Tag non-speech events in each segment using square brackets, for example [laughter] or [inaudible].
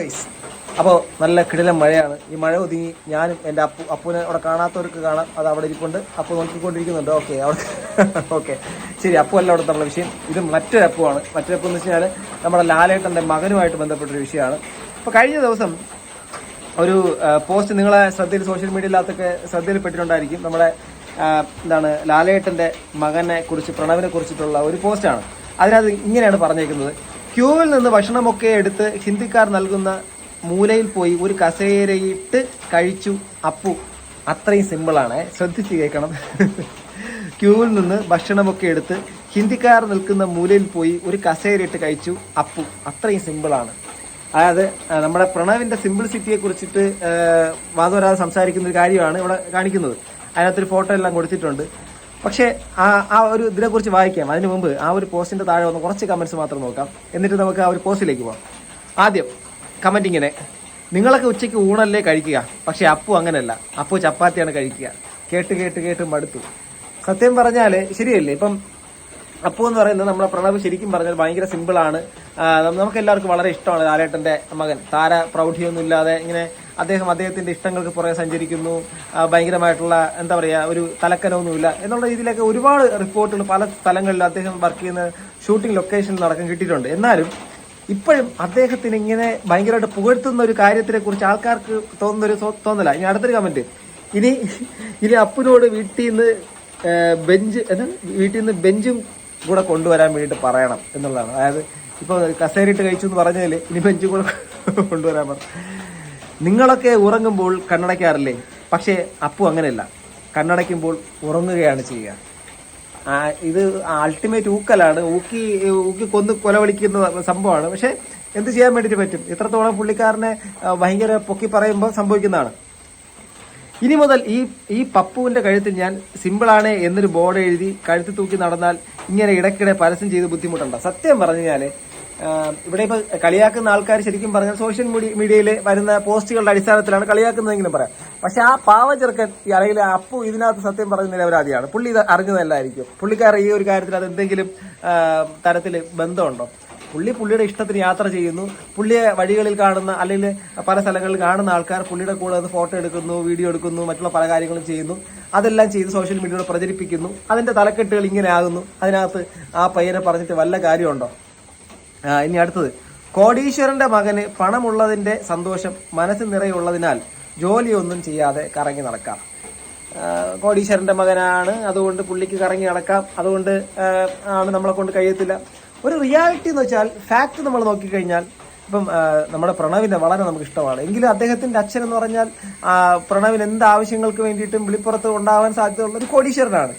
Guys അപ്പോൾ നല്ല കിടിലൻ മഴയാണ്. ഈ മഴ ഒതുങ്ങി ഞാനും എന്റെ അപ്പു അപ്പുവിനെ അവിടെ കാണാത്തവർക്ക് കാണാം. അത് അവിടെ ഇരിപ്പുണ്ട്. അപ്പു നോക്കിക്കൊണ്ടിരിക്കുന്നുണ്ട്. ഓക്കെ അവിടെ [laughs] ഓക്കെ. ശരി അപ്പു അല്ല അവിടെ നമ്മുടെ വിഷയം. ഇത് മറ്റൊരു അപ്പുവാണ്. മറ്റൊരു അപ്പു എന്ന് വെച്ച് കഴിഞ്ഞാൽ നമ്മുടെ ലാലേട്ടന്റെ മകനുമായിട്ട് ബന്ധപ്പെട്ടൊരു വിഷയമാണ്. അപ്പോൾ കഴിഞ്ഞ ദിവസം ഒരു പോസ്റ്റ് നിങ്ങളെ ശ്രദ്ധയിൽ സോഷ്യൽ മീഡിയയിലകത്തൊക്കെ ശ്രദ്ധയിൽപ്പെട്ടിട്ടുണ്ടായിരിക്കും നമ്മുടെ എന്താണ് ലാലേട്ടന്റെ മകനെ കുറിച്ച് പ്രണവിനെ കുറിച്ചിട്ടുള്ള ഒരു പോസ്റ്റാണ്. അതിനകത്ത് ഇങ്ങനെയാണ് പറഞ്ഞേക്കുന്നത്. ക്യൂവിൽ നിന്ന് ഭക്ഷണമൊക്കെ എടുത്ത് ഹിന്ദിക്കാർ നൽകുന്ന മൂലയിൽ പോയി ഒരു കസേരയിട്ട് കഴിച്ചു. അപ്പു അത്രയും സിമ്പിളാണ് ശ്രദ്ധിച്ച് കേൾക്കണം. [laughs] ക്യൂവിൽ നിന്ന് ഭക്ഷണമൊക്കെ എടുത്ത് ഹിന്ദിക്കാർ നിൽക്കുന്ന മൂലയിൽ പോയി ഒരു കസേരയിട്ട് കഴിച്ചു. അപ്പു അത്രയും സിമ്പിളാണ് അതായത് നമ്മുടെ പ്രണവിന്റെ സിമ്പിൾസിറ്റിയെ കുറിച്ചിട്ട് വാദവരാതെ സംസാരിക്കുന്ന ഒരു കാര്യമാണ് ഇവിടെ കാണിക്കുന്നത്. അതിനകത്തൊരു ഫോട്ടോ എല്ലാം കൊടുത്തിട്ടുണ്ട്. പക്ഷേ ആ ആ ഒരു ഇതിനെക്കുറിച്ച് വായിക്കാം. അതിന് മുമ്പ് ആ ഒരു പോസ്റ്റിന്റെ താഴെ വന്ന് കുറച്ച് കമന്റ്സ് മാത്രം നോക്കാം. എന്നിട്ട് നമുക്ക് ആ ഒരു പോസ്റ്റിലേക്ക് പോകാം ആദ്യം കമന്റ് ഇങ്ങനെ നിങ്ങളൊക്കെ ഉച്ചയ്ക്ക് ഊണല്ലേ കഴിക്കുക? പക്ഷേ അപ്പു അങ്ങനെയല്ല അപ്പു ചപ്പാത്തിയാണ് കഴിക്കുക. കേട്ട് കേട്ട് കേട്ട് മടുത്തു. സത്യം പറഞ്ഞാൽ ശരിയല്ലേ? ഇപ്പം അപ്പു എന്ന് പറയുന്നത് നമ്മളെ പ്രണവ് ശരിക്കും പറഞ്ഞാൽ ഭയങ്കര സിമ്പിളാണ് നമുക്ക് എല്ലാവർക്കും വളരെ ഇഷ്ടമാണ് താരേട്ടന്റെ മകൻ. താര പ്രൗഢിയൊന്നും ഇല്ലാതെ ഇങ്ങനെ അദ്ദേഹം അദ്ദേഹത്തിന്റെ ഇഷ്ടങ്ങൾക്ക് പുറകെ സഞ്ചരിക്കുന്നു. ഭയങ്കരമായിട്ടുള്ള എന്താ പറയാ ഒരു തലക്കനൊന്നുമില്ല. എന്നുള്ള രീതിയിലൊക്കെ ഒരുപാട് റിപ്പോർട്ടുകൾ പല സ്ഥലങ്ങളിലും അദ്ദേഹം വർക്ക് ചെയ്യുന്ന ഷൂട്ടിംഗ് ലൊക്കേഷനിൽ നടക്കം കിട്ടിയിട്ടുണ്ട്. എന്നാലും ഇപ്പോഴും അദ്ദേഹത്തിന് ഇങ്ങനെ ഭയങ്കരമായിട്ട് പുകഴ്ത്തുന്ന ഒരു കാര്യത്തിനെ കുറിച്ച് ആൾക്കാർക്ക് തോന്നുന്ന ഒരു തോന്നല ഇനി അടുത്തൊരു കമന്റ് ഇനി ഇനി അപ്പുനോട് വീട്ടിൽ നിന്ന് ബെഞ്ച് വീട്ടിൽ നിന്ന് ബെഞ്ചും കൂടെ കൊണ്ടുവരാൻ വേണ്ടിയിട്ട് പറയണം എന്നുള്ളതാണ്. അതായത് ഇപ്പോൾ കസേരയിട്ട് കഴിച്ചു എന്ന് പറഞ്ഞതിൽ ഇനി ബെഞ്ചും കൂടെ കൊണ്ടുവരാൻ പറഞ്ഞു നിങ്ങളൊക്കെ ഉറങ്ങുമ്പോൾ കണ്ണടയ്ക്കാറില്ലേ? പക്ഷേ അപ്പു അങ്ങനെയല്ല. കണ്ണടയ്ക്കുമ്പോൾ ഉറങ്ങുകയാണ് ചെയ്യുക. ഇത് അൾട്ടിമേറ്റ് ഊക്കലാണ്. ഊക്കി ഊക്കി കൊന്ന് കൊലവിളിക്കുന്ന സംഭവമാണ്. പക്ഷേ എന്ത് ചെയ്യാൻ വേണ്ടിയിട്ട് പറ്റും? ഇത്രത്തോളം പുള്ളിക്കാരനെ ഭയങ്കര പൊക്കി പറയുമ്പോൾ സംഭവിക്കുന്നതാണ്. ഇനി മുതൽ ഈ ഈ പപ്പുവിന്റെ കഴുത്തിൽ ഞാൻ സിമ്പിളാണ് എന്നൊരു ബോർഡ് എഴുതി കഴുത്ത് തൂക്കി നടന്നാൽ ഇങ്ങനെ ഇടയ്ക്കിടെ പരസ്യം ചെയ്ത് ബുദ്ധിമുട്ടുണ്ടോ. സത്യം പറഞ്ഞു കഴിഞ്ഞാൽ ആ, ഇവിടെ ഇപ്പൊ കളിയാക്കുന്ന ആൾക്കാർ ശരിക്കും പറഞ്ഞാൽ സോഷ്യൽ മീഡിയ മീഡിയയിൽ വരുന്ന പോസ്റ്റുകളുടെ അടിസ്ഥാനത്തിലാണ് കളിയാക്കുന്നതെങ്കിലും പറയാം. പക്ഷെ ആ പാവ ചെറുക്കൻ അല്ലെങ്കിൽ അപ്പു ഇതിനകത്ത് സത്യം പറഞ്ഞ നിരപരാധിയാണ് പുള്ളി ഇത് അറിഞ്ഞതല്ലായിരിക്കും. പുള്ളിക്കാർ ഈ ഒരു കാര്യത്തിൽ അത് എന്തെങ്കിലും തരത്തിൽ ബന്ധമുണ്ടോ? പുള്ളി പുള്ളിയുടെ ഇഷ്ടത്തിന് യാത്ര ചെയ്യുന്നു. പുള്ളിയെ വഴികളിൽ കാണുന്ന അല്ലെങ്കിൽ പല സ്ഥലങ്ങളിൽ കാണുന്ന ആൾക്കാർ പുള്ളിയുടെ കൂടെ അത് ഫോട്ടോ എടുക്കുന്നു വീഡിയോ എടുക്കുന്നു മറ്റുള്ള പല കാര്യങ്ങളും ചെയ്യുന്നു. അതെല്ലാം ചെയ്ത് സോഷ്യൽ മീഡിയയിൽ പ്രചരിപ്പിക്കുന്നു. അതിന്റെ തലക്കെട്ടുകൾ ഇങ്ങനെ ആകുന്നു. അതിനകത്ത് ആ പയ്യനെ പറഞ്ഞിട്ട് വല്ല കാര്യമുണ്ടോ? ഇനി അടുത്തത്. കോടീശ്വരന്റെ മകന് പണമുള്ളതിന്റെ സന്തോഷം മനസ്സ് നിറയുള്ളതിനാൽ ജോലിയൊന്നും ചെയ്യാതെ കറങ്ങി നടക്കാം. കോടീശ്വരന്റെ മകനാണ് അതുകൊണ്ട് പുള്ളിക്ക് കറങ്ങി നടക്കാം. അതുകൊണ്ട് ആണ് നമ്മളെ കൊണ്ട് കഴിയത്തില്ല. ഒരു റിയാലിറ്റി എന്ന് വെച്ചാൽ ഫാക്ട് നമ്മൾ നോക്കിക്കഴിഞ്ഞാൽ ഇപ്പം നമ്മുടെ പ്രണവിനെ വളരെ നമുക്ക് ഇഷ്ടമാണ്. എങ്കിലും അദ്ദേഹത്തിന്റെ അച്ഛൻ എന്ന് പറഞ്ഞാൽ പ്രണവിന് എന്ത് ആവശ്യങ്ങൾക്ക് വേണ്ടിയിട്ടും വിളിപ്പുറത്ത് ഉണ്ടാവാൻ സാധ്യതയുള്ള ഒരു കോടീശ്വരനാണ്.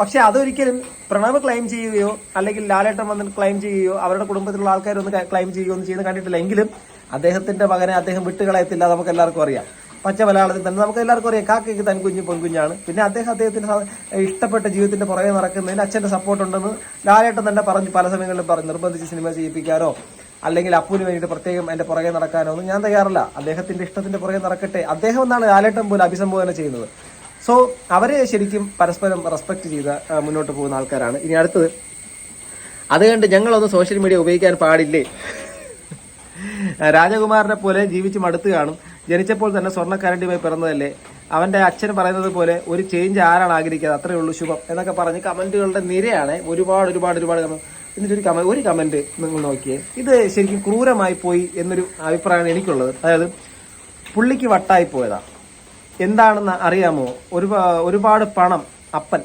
പക്ഷെ അതൊരിക്കലും പ്രണവ് ക്ലെയിം ചെയ്യുകയോ അല്ലെങ്കിൽ ലാലേട്ടൻ വന്ന് ക്ലെയിം ചെയ്യുകയോ അവരുടെ കുടുംബത്തിലുള്ള ആൾക്കാരൊന്ന് ക്ലെയിം ചെയ്യുകയോ ഒന്നും ചെയ്യുന്ന കണ്ടിട്ടില്ല. എങ്കിലും അദ്ദേഹത്തിന്റെ മകനെ അദ്ദേഹം വിട്ടുകളയത്തില്ല നമുക്ക് എല്ലാവർക്കും അറിയാം. പച്ച മലയാളത്തിൽ തന്നെ നമുക്ക് എല്ലാവർക്കും അറിയാം. കാക്കയ്ക്ക് തൻ കുഞ്ഞു പൊൻകുഞ്ഞാണ് പിന്നെ അദ്ദേഹം അദ്ദേഹത്തിന് ഇഷ്ടപ്പെട്ട ജീവിതത്തിന്റെ പുറകെ നടക്കുന്നതിന് അച്ഛന്റെ സപ്പോർട്ട് ഉണ്ടെന്ന് ലാലേട്ടൻ തന്നെ പറഞ്ഞു പല സമയങ്ങളിലും പറഞ്ഞു. നിർബന്ധിച്ച് സിനിമ ചെയ്യിപ്പിക്കാനോ അല്ലെങ്കിൽ അപ്പുവിന് വേണ്ടിയിട്ട് പ്രത്യേകം എന്റെ പുറകെ നടക്കാനോ ഒന്നും ഞാൻ തയ്യാറല്ല. അദ്ദേഹത്തിന്റെ ഇഷ്ടത്തിന്റെ പുറകെ നടക്കട്ടെ. അദ്ദേഹം എന്നാണ് ലാലേട്ടൻ പോലും അഭിസംബോധന ചെയ്യുന്നത്. സോ അവരെ ശരിക്കും പരസ്പരം റെസ്പെക്ട് ചെയ്ത് മുന്നോട്ട് പോകുന്ന ആൾക്കാരാണ്. ഇനി അടുത്തത്. അത് കണ്ട് ഞങ്ങളൊന്നും സോഷ്യൽ മീഡിയ ഉപയോഗിക്കാൻ പാടില്ലേ? രാജകുമാരനെ പോലെ ജീവിച്ച് മടുത്ത് കാണും. ജനിച്ചപ്പോൾ തന്നെ സ്വർണക്കരണ്ടിയുമായി പിറന്നതല്ലേ? അവന്റെ അച്ഛൻ പറയുന്നത് പോലെ ഒരു ചേഞ്ച് ആരാണ് ആഗ്രഹിക്കുന്നത് അത്രയേ ഉള്ളൂ ശുഭം എന്നൊക്കെ പറഞ്ഞ് കമന്റുകളുടെ നിരയാണ് ഒരുപാട് ഒരുപാട് ഒരുപാട് കമന്റ് എന്നിട്ട് ഒരു കമന്റ് ഒരു കമന്റ് നിങ്ങൾ നോക്കിയേ. ഇത് ശരിക്കും ക്രൂരമായി പോയി എന്നൊരു അഭിപ്രായമാണ് എനിക്കുള്ളത്. അതായത് പുള്ളിക്ക് വട്ടായി പോയതാ. എന്താണെന്ന് അറിയാമോ? ഒരു ഒരുപാട് പണം അപ്പൻ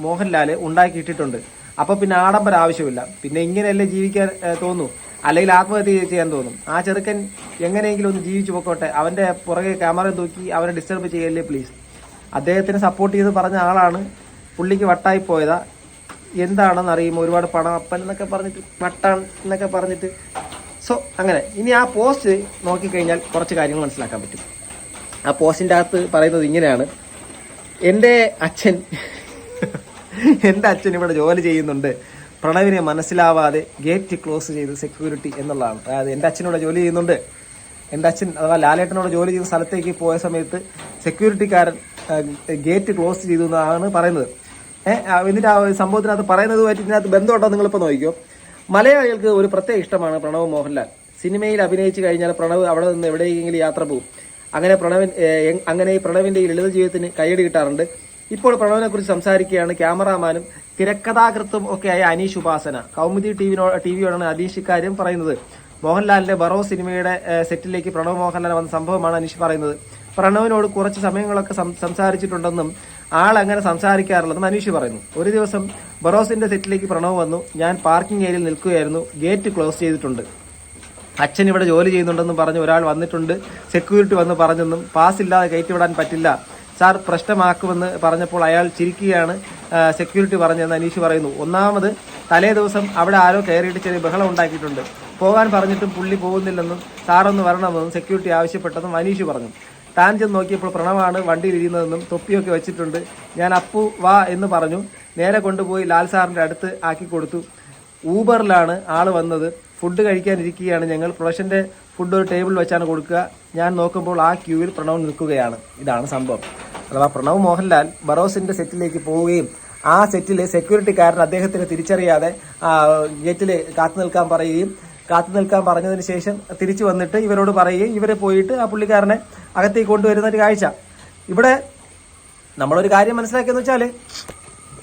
മോഹൻലാൽ ഉണ്ടാക്കിയിട്ടിട്ടുണ്ട്. അപ്പൊ പിന്നെ ആഡംബര ആവശ്യമില്ല. പിന്നെ ഇങ്ങനെയല്ലേ ജീവിക്കാൻ തോന്നൂ. അല്ലെങ്കിൽ ആത്മഹത്യ ചെയ്യാൻ തോന്നും. ആ ചെറുക്കൻ എങ്ങനെയെങ്കിലും ഒന്ന് ജീവിച്ചു പൊക്കോട്ടെ. അവന്റെ പുറകെ ക്യാമറ തൂക്കി അവനെ ഡിസ്റ്റർബ് ചെയ്യല്ലേ പ്ലീസ് അദ്ദേഹത്തിന് സപ്പോർട്ട് ചെയ്ത് പറഞ്ഞ ആളാണ് പുള്ളിക്ക് വട്ടായി പോയതാ. എന്താണെന്ന് അറിയുമോ? ഒരുപാട് പണം അപ്പൻ എന്നൊക്കെ പറഞ്ഞിട്ട് വട്ടാണ് എന്നൊക്കെ പറഞ്ഞിട്ട്. സോ അങ്ങനെ. ഇനി ആ പോസ്റ്റ് നോക്കിക്കഴിഞ്ഞാൽ കുറച്ച് കാര്യങ്ങൾ മനസ്സിലാക്കാൻ പറ്റും. ആ പോസ്റ്റിന്റെ അകത്ത് പറയുന്നത് ഇങ്ങനെയാണ്. എന്റെ അച്ഛൻ [laughs] എന്റെ അച്ഛൻ ഇവിടെ ജോലി ചെയ്യുന്നുണ്ട്. പ്രണവിനെ മനസ്സിലാവാതെ ഗേറ്റ് ക്ലോസ് ചെയ്ത് സെക്യൂരിറ്റി എന്നുള്ളതാണ്. അതായത് എന്റെ അച്ഛനോട് ജോലി ചെയ്യുന്നുണ്ട്. എന്റെ അച്ഛൻ അഥവാ ലാലേട്ടനോട് ജോലി ചെയ്യുന്ന സ്ഥലത്തേക്ക് പോയ സമയത്ത് സെക്യൂരിറ്റിക്കാരൻ ഗേറ്റ് ക്ലോസ് ചെയ്തു എന്നാണ് പറയുന്നത്. ഏഹ് എന്നിട്ട് ആ സംഭവത്തിനകത്ത് പറയുന്നതുമായിട്ട് ഇതിനകത്ത് ബന്ധമുണ്ടോ നിങ്ങളിപ്പോൾ നോക്കിക്കോ. മലയാളികൾക്ക് ഒരു പ്രത്യേക ഇഷ്ടമാണ് പ്രണവ് മോഹൻലാൽ. സിനിമയിൽ അഭിനയിച്ചു കഴിഞ്ഞാൽ പ്രണവ് അവിടെ നിന്ന് എവിടെയെങ്കിലും യാത്ര പോകും. അങ്ങനെ പ്രണവൻ അങ്ങനെ ഈ പ്രണവിന്റെ ലളിത ജീവിതത്തിന് കൈയടി കിട്ടാറുണ്ട്. ഇപ്പോൾ പ്രണവിനെ കുറിച്ച് സംസാരിക്കുകയാണ് ക്യാമറാമാനും തിരക്കഥാകൃത്തും ഒക്കെ ആയ അനീഷ് ഉപാസന. കൗമുദി ടിവിനോ ടിവിയോടാണ് അനീഷ് ഇക്കാര്യം പറയുന്നത്. മോഹൻലാലിന്റെ ബറോ സിനിമയുടെ സെറ്റിലേക്ക് പ്രണവ് മോഹൻലാൽ വന്ന സംഭവമാണ് അനീഷ് പറയുന്നത്. പ്രണവിനോട് കുറച്ച് സമയങ്ങളൊക്കെ സംസാരിച്ചിട്ടുണ്ടെന്നും ആൾ അങ്ങനെ സംസാരിക്കാറില്ലെന്നും അനീഷ് പറയുന്നു. ഒരു ദിവസം ബറോസിന്റെ സെറ്റിലേക്ക് പ്രണവ് വന്നു. ഞാൻ പാർക്കിംഗ് ഏരിയയിൽ നിൽക്കുകയായിരുന്നു. ഗേറ്റ് ക്ലോസ് ചെയ്തിട്ടുണ്ട്. അച്ഛൻ ഇവിടെ ജോലി ചെയ്യുന്നുണ്ടെന്നും പറഞ്ഞ് ഒരാൾ വന്നിട്ടുണ്ട്. സെക്യൂരിറ്റി വന്ന് പറഞ്ഞെന്നും. പാസ് ഇല്ലാതെ കയറ്റിവിടാൻ പറ്റില്ല. സാർ പ്രശ്നമാക്കുമെന്ന് പറഞ്ഞപ്പോൾ അയാൾ ചിരിക്കുകയാണ്. സെക്യൂരിറ്റി പറഞ്ഞതെന്ന് അനീഷ് പറയുന്നു. ഒന്നാമത് തലേ ദിവസം അവിടെ ആരോ കയറിയിട്ട് ചെറിയ ബഹളം ഉണ്ടാക്കിയിട്ടുണ്ട്. പോകാൻ പറഞ്ഞിട്ടും പുള്ളി പോകുന്നില്ലെന്നും സാറൊന്ന് വരണമെന്നും സെക്യൂരിറ്റി ആവശ്യപ്പെട്ടെന്നും അനീഷ് പറഞ്ഞു. താൻ ചെന്ന് നോക്കിയപ്പോൾ പ്രണവാണ് വണ്ടിയിൽ ഇരിക്കുന്നതെന്നും തൊപ്പിയൊക്കെ വെച്ചിട്ടുണ്ട്. ഞാൻ അപ്പു വാ എന്ന് പറഞ്ഞു. നേരെ കൊണ്ടുപോയി ലാൽ സാറിന്റെ അടുത്ത് ആക്കി കൊടുത്തു. ഊബറിലാണ് ആൾ വന്നത്. ഫുഡ് കഴിക്കാനിരിക്കുകയാണ്. ഞങ്ങൾ പ്രൊഡക്ഷന്റെ ഫുഡ് ഒരു ടേബിൾ വെച്ചാണ് കൊടുക്കുക. ഞാൻ നോക്കുമ്പോൾ ആ ക്യൂവിൽ പ്രണവ് നിൽക്കുകയാണ്. ഇതാണ് സംഭവം. അഥവാ പ്രണവ് മോഹൻലാൽ ബറോസിന്റെ സെറ്റിലേക്ക് പോവുകയും ആ സെറ്റിലെ സെക്യൂരിറ്റിക്കാരൻ അദ്ദേഹത്തിന് തിരിച്ചറിയാതെ ഗേറ്റിൽ കാത്തു നിൽക്കാൻ പറയുകയും കാത്തു നിൽക്കാൻ പറഞ്ഞതിന് ശേഷം തിരിച്ചു വന്നിട്ട് ഇവരോട് പറയുകയും ഇവരെ പോയിട്ട് ആ പുള്ളിക്കാരനെ അകത്തേക്ക് കൊണ്ടുവരുന്ന ഒരു കാഴ്ച. ഇവിടെ നമ്മളൊരു കാര്യം മനസ്സിലാക്കിയെന്ന് വെച്ചാൽ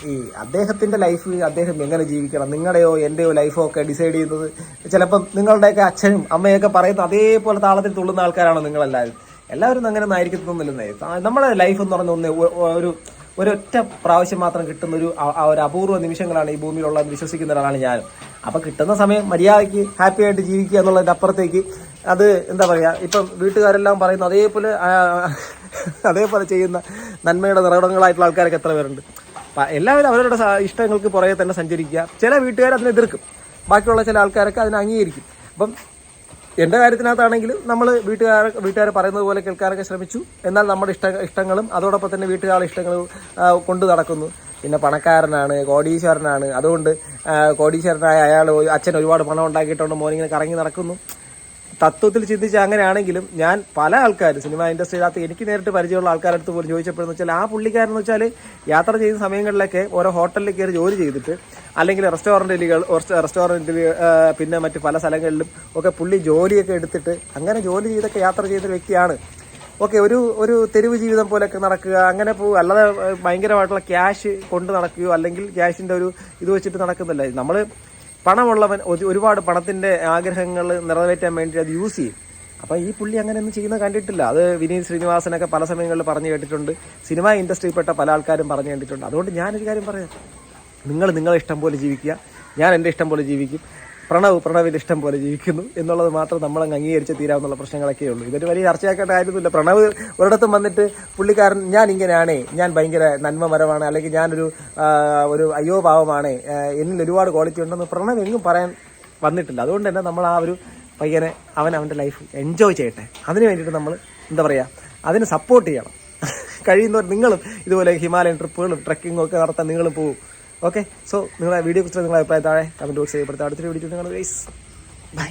ഈ അദ്ദേഹത്തിന്റെ ലൈഫ് അദ്ദേഹം എങ്ങനെ ജീവിക്കണം? നിങ്ങളുടെയോ എന്റെയോ ലൈഫോ ഒക്കെ ഡിസൈഡ് ചെയ്യുന്നത്? ചിലപ്പം നിങ്ങളുടെയൊക്കെ അച്ഛനും അമ്മയൊക്കെ പറയുന്ന അതേപോലെ താളത്തിൽ തുള്ളുന്ന ആൾക്കാരാണ് നിങ്ങളെല്ലാവരും? എല്ലാവരും അങ്ങനെ ഒന്നും ആയിരിക്കത്തൊന്നുമില്ലെന്നേ താ- നമ്മുടെ ലൈഫ് എന്ന് പറഞ്ഞ ഒന്ന് ഒരു ഒരൊറ്റ പ്രാവശ്യം മാത്രം കിട്ടുന്ന ഒരു ഒരു അപൂർവ നിമിഷങ്ങളാണ് ഈ ഭൂമിയിലുള്ളതെന്ന് വിശ്വസിക്കുന്ന ഒരാളാണ് ഞാനും. അപ്പോൾ കിട്ടുന്ന സമയം മര്യാദയ്ക്ക് ഹാപ്പി ആയിട്ട് ജീവിക്കുക എന്നുള്ളതിന്റെ അപ്പുറത്തേക്ക് അത് എന്താ പറയുക ഇപ്പം വീട്ടുകാരെല്ലാം പറയുന്ന അതേപോലെ അതേപോലെ ചെയ്യുന്ന നന്മയുടെ നിറവിടങ്ങളായിട്ടുള്ള ആൾക്കാരൊക്കെ എത്ര പേരുണ്ട്? എല്ലാവരും അവരുടെ ഇഷ്ടങ്ങൾക്ക് പുറകെ തന്നെ സഞ്ചരിക്കുക. ചില വീട്ടുകാർ അതിനെ എതിർക്കും. ബാക്കിയുള്ള ചില ആൾക്കാരൊക്കെ അതിനെ അംഗീകരിക്കും. അപ്പം എന്റെ കാര്യത്തിനകത്താണെങ്കിലും നമ്മൾ വീട്ടുകാർ വീട്ടുകാർ പറയുന്നത് പോലെ കേൾക്കാനൊക്കെ ശ്രമിച്ചു. എന്നാൽ നമ്മുടെ ഇഷ്ട ഇഷ്ടങ്ങളും അതോടൊപ്പം തന്നെ വീട്ടുകാരുടെ ഇഷ്ടങ്ങളും കൊണ്ടു നടക്കുന്നു. പിന്നെ പണക്കാരനാണ് കോടീശ്വരനാണ്. അതുകൊണ്ട് കോടീശ്വരനായ അയാൾ അച്ഛൻ ഒരുപാട് പണം ഉണ്ടാക്കിയിട്ടുണ്ട്. മോനിങ്ങനെ കറങ്ങി നടക്കുന്നു. തത്വത്തിൽ ചിന്തിച്ച് അങ്ങനെയാണെങ്കിലും ഞാൻ പല ആൾക്കാർ സിനിമ ഇൻഡസ്ട്രിയിലകത്ത് എനിക്ക് നേരിട്ട് പരിചയമുള്ള ആൾക്കാരുടെ അടുത്ത് പോലും ചോദിച്ചപ്പോഴെന്ന് വെച്ചാൽ ആ പുള്ളിക്കാരൻ എന്ന് വെച്ചാൽ യാത്ര ചെയ്യുന്ന സമയങ്ങളിലൊക്കെ ഓരോ ഹോട്ടലിൽ കയറി ജോലി ചെയ്തിട്ട് അല്ലെങ്കിൽ റെസ്റ്റോറന്റുകൾ റെസ്റ്റോറന്റിൽ പിന്നെ മറ്റ് പല സ്ഥലങ്ങളിലും ഒക്കെ പുള്ളി ജോലിയൊക്കെ എടുത്തിട്ട് അങ്ങനെ ജോലി ചെയ്തൊക്കെ യാത്ര ചെയ്യുന്ന വ്യക്തിയാണ്. ഓക്കെ ഒരു ഒരു തെരുവ് ജീവിതം പോലെയൊക്കെ നടക്കുക അങ്ങനെ പോകുക അല്ലാതെ ഭയങ്കരമായിട്ടുള്ള ക്യാഷ് കൊണ്ട് നടക്കുകയോ അല്ലെങ്കിൽ ക്യാഷിന്റെ ഒരു ഇത് വെച്ചിട്ട് നടക്കുന്നില്ല. നമ്മൾ പണമുള്ളവൻ ഒരുപാട് പണത്തിന്റെ ആഗ്രഹങ്ങൾ നിറവേറ്റാൻ വേണ്ടി അത് യൂസ് ചെയ്യും. അപ്പൊ ഈ പുള്ളി അങ്ങനെ ഒന്നും ചെയ്യുന്നത് കണ്ടിട്ടില്ല. അത് വിനീത് ശ്രീനിവാസനൊക്കെ പല സമയങ്ങളിൽ പറഞ്ഞു കേട്ടിട്ടുണ്ട്. സിനിമാ ഇൻഡസ്ട്രിയിൽപ്പെട്ട പല ആൾക്കാരും പറഞ്ഞു കേട്ടിട്ടുണ്ട് അതുകൊണ്ട് ഞാനൊരു കാര്യം പറയാം. നിങ്ങൾ നിങ്ങളെ ഇഷ്ടം പോലെ ജീവിക്കുക. ഞാൻ എന്റെ ഇഷ്ടം പോലെ ജീവിക്കും. പ്രണവ് പ്രണവിന്റെ ഇഷ്ടം പോലെ ജീവിക്കുന്നു. എന്നുള്ളത് മാത്രം നമ്മൾ അങ്ങ് അംഗീകരിച്ച് തീരാവുന്ന പ്രശ്നങ്ങളൊക്കെ ഉള്ളൂ. ഇതൊരു വലിയ ചർച്ചയാക്കേണ്ട കാര്യമൊന്നുമില്ല. പ്രണവ് ഒരിടത്തും വന്നിട്ട് പുള്ളിക്കാരൻ ഞാൻ ഇങ്ങനെയാണേ ഞാൻ ഭയങ്കര നന്മമരമാണ് അല്ലെങ്കിൽ ഞാനൊരു ഒരു അയ്യോ പാവമാണ് എന്നിൽ ഒരുപാട് ക്വാളിറ്റി ഉണ്ടെന്ന് പ്രണവ് എങ്ങും പറയാൻ വന്നിട്ടില്ല. അതുകൊണ്ട് തന്നെ നമ്മൾ ആ ഒരു പയ്യനെ അവൻ അവന്റെ ലൈഫ് എൻജോയ് ചെയ്യട്ടെ. അതിന് വേണ്ടിയിട്ട് നമ്മൾ എന്താ പറയുക അതിന് സപ്പോർട്ട് ചെയ്യണം. കഴിയുന്നവർ നിങ്ങളും ഇതുപോലെ ഹിമാലയൻ ട്രിപ്പുകളും ട്രക്കിങ്ങും ഒക്കെ നടത്താൻ നിങ്ങളും പോകും ഓക്കെ സോ നിങ്ങളെ വീഡിയോ കുറിച്ച് നിങ്ങളുടെ അഭിപ്രായം താഴെ കമന്റ് ബോക്സ് ചെയ്യപ്പെടുത്താം അടുത്തൊരു വീഡിയോ നിങ്ങൾ ഗൈസ് ബൈ